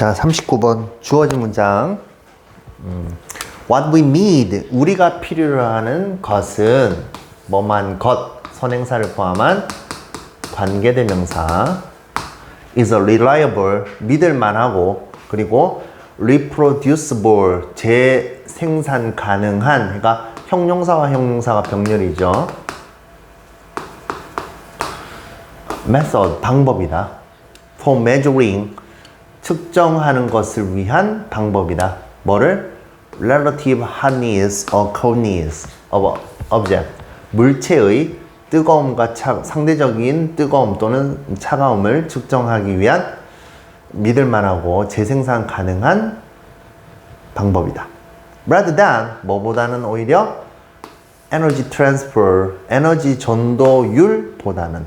자, 39번 주어진 문장. 음, What we need, 우리가 필요로 하는 것은 뭐만 것, 선행사를 포함한 관계대명사 is a reliable, 믿을만하고 그리고 reproducible, 재생산 가능한 그러니까 형용사와 형용사가 병렬이죠. method, 방법이다. for measuring, 측정하는 것을 위한 방법이다. 뭐를? relative hotness or coldness of object. 물체의 뜨거움과 차, 상대적인 뜨거움 또는 차가움을 측정하기 위한 믿을만하고 재생산 가능한 방법이다. rather than 뭐보다는 오히려 에너지 트랜스퍼, 에너지 전도율보다는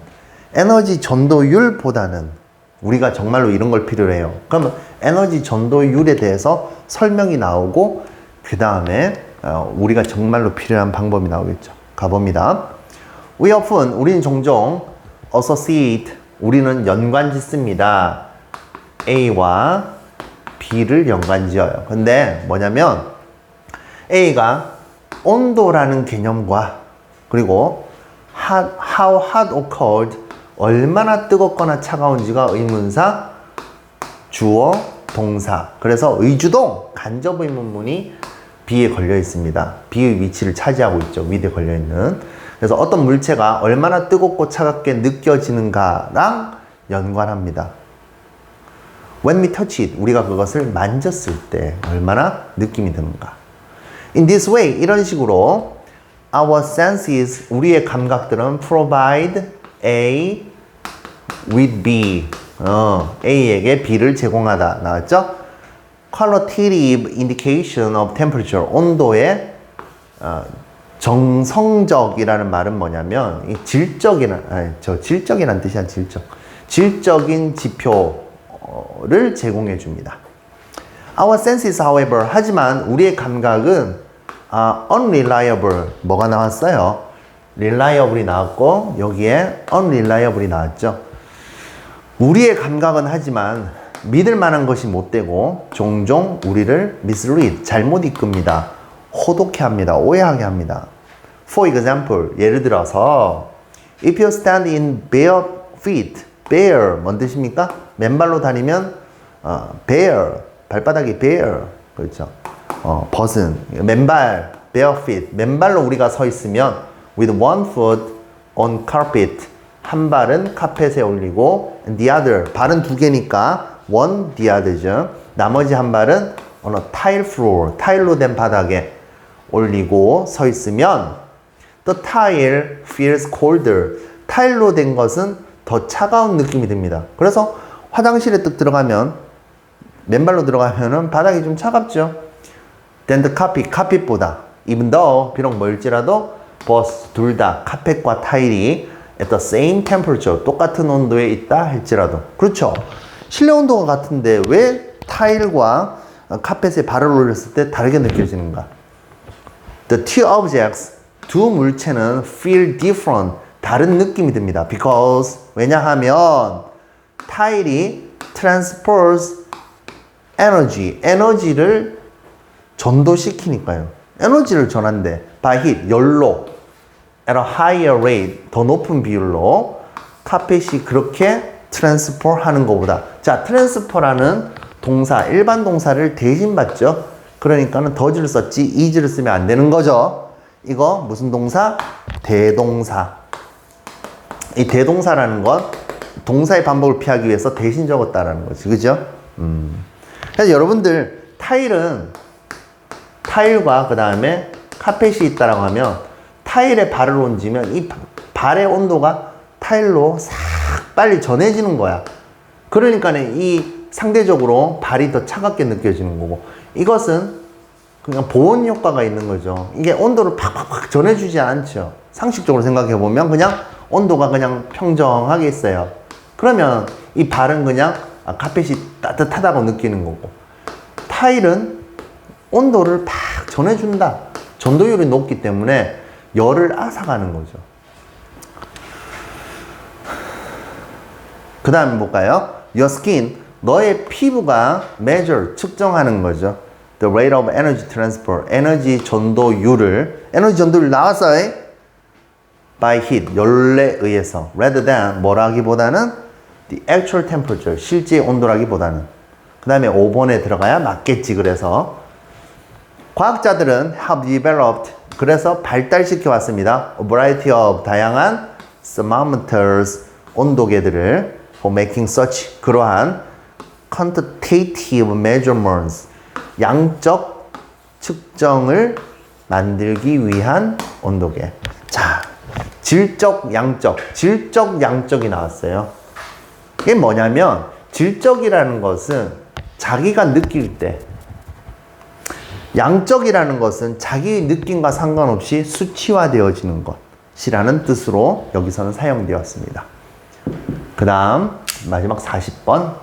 에너지 전도율보다는 우리가 정말로 이런 걸 필요로 해요. 그러면 에너지 전도율에 대해서 설명이 나오고 그 다음에 어, 우리가 정말로 필요한 방법이 나오겠죠. 가봅니다. We often 우리는 종종 associate 우리는 연관 짓습니다. A와 B를 연관 지어요. 근데 뭐냐면 A가 온도라는 개념과 그리고 how hot or cold 얼마나 뜨겁거나 차가운지가 의문사 주어 동사 그래서 의주동 간접 의문문이 B에 걸려 있습니다. B의 위치를 차지하고 있죠. 위에 걸려 있는. 그래서 어떤 물체가 얼마나 뜨겁고 차갑게 느껴지는가랑 연관합니다. When we touch it, 우리가 그것을 만졌을 때 얼마나 느낌이 드는가. In this way, 이런 식으로 our senses, 우리의 감각들은 provide A with B. 어, A에게 B를 제공하다. 나왔죠? qualitative indication of temperature. 온도의 어, 정성적이라는 말은 뭐냐면 이 질적이란 아니, 저 질적이란 뜻이 아니라 질적. 질적인 지표를 제공해 줍니다. Our senses, however, 하지만 우리의 감각은 아, unreliable 뭐가 나왔어요? Reliable이 나왔고 여기에 unreliable이 나왔죠. 우리의 감각은 하지만 믿을 만한 것이 못 되고 종종 우리를 mislead 잘못 이끕니다. 호독해 합니다. 오해하게 합니다. For example, 예를 들어서 if you stand in bare feet, bare 뭔 뜻입니까? 맨발로 다니면 어, bare 발바닥이 bare 그렇죠. 어, 벗은 맨발 bare feet 맨발로 우리가 서 있으면 with one foot on carpet 한 발은 카펫에 올리고 the other 발은 두 개니까 one the other죠. 나머지 한 발은 on a tile floor 타일로 된 바닥에 올리고 서 있으면 the tile feels colder 타일로 된 것은 더 차가운 느낌이 듭니다. 그래서 화장실에 딱 들어가면 맨발로 들어가면은 바닥이 좀 차갑죠. than the carpet 카펫보다 even though 비록 멀지라도 both 둘다 카펫과 타일이 at the same temperature 똑같은 온도에 있다 할지라도 그렇죠. 실내 온도가 같은데 왜 타일과 카펫에 발을 올렸을 때 다르게 느껴지는가? The two objects 두 물체는 feel different 다른 느낌이 듭니다. Because 왜냐하면 타일이 transfers energy 에너지를 전도시키니까요. 에너지를 전한대. by heat 열로. At a higher rate 더 높은 비율로 카펫이 그렇게 트랜스퍼 하는 것보다. 자 트랜스퍼라는 동사 일반 동사를 대신 받죠. 그러니까는 더즈를 썼지 이즈를 쓰면 안 되는 거죠. 이거 무슨 동사? 대동사. 이 대동사라는 건 동사의 반복을 피하기 위해서 대신 적었다라는 거지. 그죠? 음. 그래서 여러분들 타일은 타일과 그 다음에 카펫이 있다라고 하면 타일에 발을 얹으면 이 발의 온도가 타일로 싹 빨리 전해지는 거야. 그러니까 이 상대적으로 발이 더 차갑게 느껴지는 거고 이것은 그냥 보온 효과가 있는 거죠. 이게 온도를 팍팍팍 전해주지 않죠. 상식적으로 생각해 보면 그냥 온도가 그냥 평정하게 있어요. 그러면 이 발은 그냥 아, 카펫이 따뜻하다고 느끼는 거고 타일은 온도를 팍 전해준다. 전도율이 높기 때문에 열을 앗아가는 거죠. 그 다음 볼까요? Your skin, 너의 피부가 measure 측정하는 거죠. The rate of energy transfer 에너지 전도율을 에너지 전도율 나왔어요. by heat 열에 의해서 rather than 뭐라기보다는 the actual temperature 실제 온도라기보다는 그 다음에 5번에 들어가야 맞겠지 그래서 과학자들은 have developed 그래서 발달시켜 왔습니다. A variety of 다양한 thermometers 온도계들을 for making such 그러한 quantitative measurements 양적 측정을 만들기 위한 온도계. 자, 질적, 양적, 질적, 양적이 나왔어요. 이게 뭐냐면 질적이라는 것은 자기가 느낄 때 양적이라는 것은 자기 느낌과 상관없이 수치화되어지는 것이라는 뜻으로 여기서는 사용되었습니다. 그 다음 마지막 40번